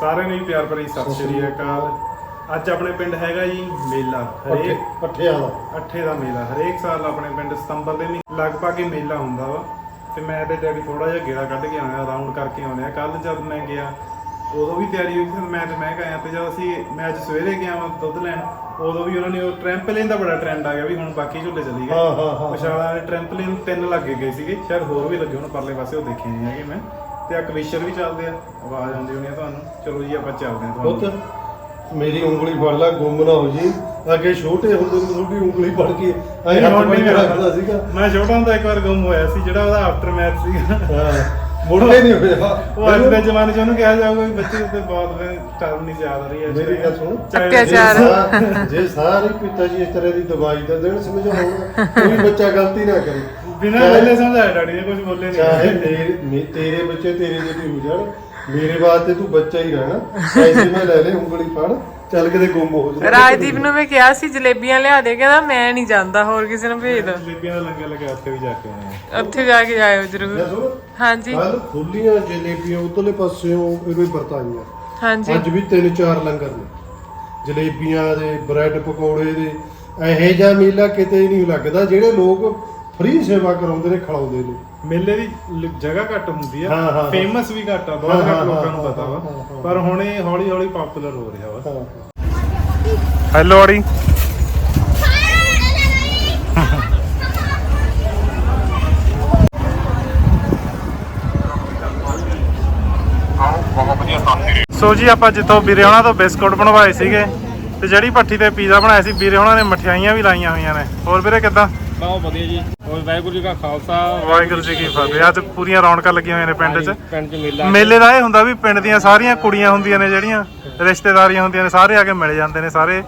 ਸਾਰਿਆਂ ਨੂੰ ਪਿਆਰ ਭਰੀ ਸਤਿ ਸ਼੍ਰੀ ਅਕਾਲ। ਅੱਜ ਆਪਣੇ ਪਿੰਡ ਹੈਗਾ ਜੀ ਮੇਲਾ ਹਰੇਕ ਪੱਠਿਆਂ ਦਾ। ਅੱਠੇ ਦਾ ਮੇਲਾ ਹਰੇਕ ਸਾਲ ਆਪਣੇ ਪਿੰਡ ਸਤੰਬਰ ਦੇ ਮਹੀਨੇ ਲਗਭਗ ਹੀ ਮੇਲਾ ਹੁੰਦਾ ਵਾ। ਤੇ ਮੈਂ ਤੇ ਡੈਡੀ ਥੋੜਾ ਜਿਹਾ ਗੇੜਾ ਕੱਢ ਕੇ ਆਉਣਾ ਰਾਉਂਡ ਕਰਕੇ ਆਉਣੇ ਆ ਕੱਲ ਜਦ ਮੈਂ ਗਿਆ ਉਦੋਂ ਵੀ ਤਿਆਰੀ ਹੋਈ ਸੀ ਮੈਂ ਤੇ ਮੈਂ ਗਿਆ ਤੇ ਜਦ ਅਸੀਂ ਮੈਂ ਅੱਜ ਸਵੇਰੇ ਗਿਆ ਵਾਂ ਦੁੱਧ ਲੈਣ ਉਦੋਂ ਵੀ ਉਹਨਾਂ ਨੇ ਉਹ ਟ੍ਰੈਂਪਲਿਨ ਦਾ ਬੜਾ ਟ੍ਰੈਂਡ ਆ ਗਿਆ ਵੀ ਹੁਣ ਬਾਕੀ ਝੂਲੇ ਚੱਲੀ ਗਏ। ਹਾਂ, ਹਾਂ, ਹਾਂ। ਦੇ ਟ੍ਰੈਂਪਲਿਨ ਤਿੰਨ ਲੱਗੇ ਗਏ ਸੀਗੇ ਸ਼ਾਇਦ ਹੋਰ ਵੀ ਲੱਗੇ ਹੁਣ ਪਰਲੇ ਪਾਸੇ ਉਹ ਦੇਖੇ ਨਹੀਂ ਹੈਗੇ ਮੈਂ। ਤੇ ਆ ਕਵਿਸ਼ਰ ਵੀ ਚੱਲਦੇ ਆ। ਆਵਾਜ਼ ਆਉਂਦੀ ਹੋਣੀ ਆ ਤੁਹਾਨੂੰ। ਚਲੋ ਜੀ ਆਪਾਂ ਚੱਲਦੇ ਆ ਤੁਹਾਨੂੰ। ਪੁੱਤ ਮੇਰੀ ਉਂਗਲੀ ਫੜ ਲੈ ਗੁੰਮ ਨਾ ਹੋ ਜੀ। ਅੱਗੇ ਛੋਟੇ ਹੁੰਦੇ ਨੂੰ ਤੁਹਾਡੀ ਉਂਗਲੀ ਫੜ ਕੇ ਐ ਨਹੀਂ, ਹੱਥ ਨਹੀਂ ਰੱਖਦਾ ਸੀਗਾ। ਮੈਂ ਛੋਟਾ ਹੁੰਦਾ ਇੱਕ ਵਾਰ ਗੁੰਮ ਹੋਇਆ ਸੀ ਜਿਹੜਾ ਉਹਦਾ ਆਫਟਰ ਮੈਚ ਸੀਗਾ। ਹਾਂ ਮੁੜਦੇ ਨਹੀਂ ਹੋਇਆ ਉਹ ਅੱਜ ਦੇ ਜ਼ਮਾਨੇ 'ਚ ਉਹਨੂੰ ਕਿਹਾ ਜਾਊਗਾ ਵੀ ਬੱਚੇ ਉੱਤੇ ਬਹੁਤ ਟਰਮ ਨਹੀਂ ਯਾਦ ਆ ਰਹੀ ਹੈ। ਮੇਰੀ ਗੱਲ ਸੁਣ। ਅਤਿਆਚਾਰ। ਜੇ ਸਾਰੇ ਪਿਤਾ ਜੀ ਇਸ ਤਰ੍ਹਾਂ ਦੀ ਦਵਾਈ ਦਾ ਦੇਣ ਸਮਝਾਉਣਾ ਕੋਈ ਬੱਚਾ ਗਲਤੀ ਨਾ ਕਰੇ। ਬਿਨਾਂ ਵੇਲੇ ਸਮਝਾਇਆ ਡੈਡੀ ਨੇ ਕੁਝ ਬੋਲੇ ਚਾਹੇ ਨਹੀਂ ਮੇ- ਤੇਰੇ ਬੱਚੇ ਤੇਰੇ ਜਿਹੇ ਹੋ ਜਾਣ ਮੇਰੇ ਵਾਸਤੇ ਤੂੰ ਬੱਚਾ ਹੀ ਰਹਿਣਾ। ਐਸੇ ਮੈਂ ਲੈ ਲੈ ਉਂਗਲੀ ਫੜ ਚੱਲ ਕਿਤੇ ਗੁੰਮ ਹੋ ਜਾ ਰਾਜਦੀਪ ਨੂੰ ਮੈਂ ਕਿਹਾ ਸੀ ਜਲੇਬੀਆਂ ਲਿਆ ਦੇ ਕਹਿੰਦਾ ਮੈਂ ਨਹੀਂ ਜਾਂਦਾ ਹੋਰ ਕਿਸੇ ਨੂੰ ਭੇਜ ਦੋ। ਜਲੇਬੀਆਂ ਦਾ ਲੰਗਰ ਲੱਗਿਆ ਉੱਥੇ ਵੀ ਜਾ ਕੇ ਆਏ ਆ ਉੱਥੇ ਜਾ ਕੇ ਜਾਇਓ ਜਰੂਰ। ਹਾਂਜੀ। ਕੱਲ ਖੁੱਲੀਆਂ ਜਲੇਬੀਆਂ ਉਤਲੇ ਪਾਸਿਓਂ ਇਹਨੂੰ ਵਰਤਾਈਆਂ। ਹਾਂਜੀ। ਅੱਜ ਵੀ ਤਿੰਨ ਚਾਰ ਲੰਗਰ ਨੇ। ਜਲੇਬੀਆਂ ਦੇ ਬ੍ਰੈਡ ਪਕੌੜੇ ਦੇ ਇਹੋ ਜਿਹਾ ਮੇਲਾ ਕਿਤੇ ਨਹੀਂ ਲੱਗਦਾ ਜਿਹੜੇ ਲੋਕ ਫ੍ਰੀ ਸੇਵਾ ਕਰਾਉਂਦੇ ਨੇ ਖਿਲਾਉਂਦੇ ਨੇ। ਮੇਲੇ ਦੀ ਲ- ਜਗ੍ਹਾ ਘੱਟ ਹੁੰਦੀ ਆ। ਹਾਂ, ਹਾਂ, ਹਾਂ। ਫੇਮਸ ਵੀ ਘੱਟ ਆ ਬਹੁਤ ਹਾਂ, ਹਾਂ, ਘੱਟ ਲੋਕਾਂ ਨੂੰ ਹਾਂ, ਪਤਾ ਵਾ। ਹਾਂ। ਪਰ ਹੁਣ ਇਹ ਹੌਲੀ ਹੌਲੀ ਪਪੂਲਰ ਹੋ ਰਿਹਾ ਵਾ। ਹਾਂ। ਹੈਲੋ ਅੜੀ ਸੋ ਜੀ ਆਪਾਂ ਜਿੱਥੋਂ ਵੀਰੇ ਉਹਨਾਂ ਤੋਂ ਬਿਸਕੁਟ ਬਣਵਾਏ ਸੀਗੇ ਤੇ ਜਿਹੜੀ ਭੱਠੀ ਤੇ ਪੀਜ਼ਾ ਬਣਾਇਆ ਸੀ ਵੀਰੇ ਉਹਨਾਂ ਨੇ ਮਠਿਆਈਆਂ ਵੀ ਲਾਈਆਂ ਹੋਈਆਂ ਨੇ ਹੋਰ ਵੀਰੇ ਕਿੱਦਾਂ ਬਹੁਤ ਵਧੀਆ ਜੀ ਹੋਰ ਵਾਹਿਗੁਰੂ ਜੀ ਕਾ ਖਾਲਸਾ। ਵਾਹਿਗੁਰੂ ਜੀ ਕੀ ਫਤਿਹ। ਅੱਜ ਪੂਰੀਆਂ ਰੌਣਕਾਂ ਲੱਗੀਆਂ ਹੋਈਆਂ ਨੇ ਪਿੰਡ 'ਚ। ਪਿੰਡ ਚ ਮੇਲਾ ਮੇਲੇ ਦਾ ਇਹ ਹੁੰਦਾ ਵੀ ਪਿੰਡ ਦੀਆਂ ਸਾਰੀਆਂ ਕੁੜੀਆਂ ਹੁੰਦੀਆਂ ਨੇ ਜਿਹੜੀਆਂ ਰਿਸ਼ਤੇਦਾਰੀਆਂ ਹੁੰਦੀਆਂ ਨੇ ਸਾਰੇ ਆ ਕੇ ਮਿਲ ਜਾਂਦੇ ਨੇ ਸਾਰੇ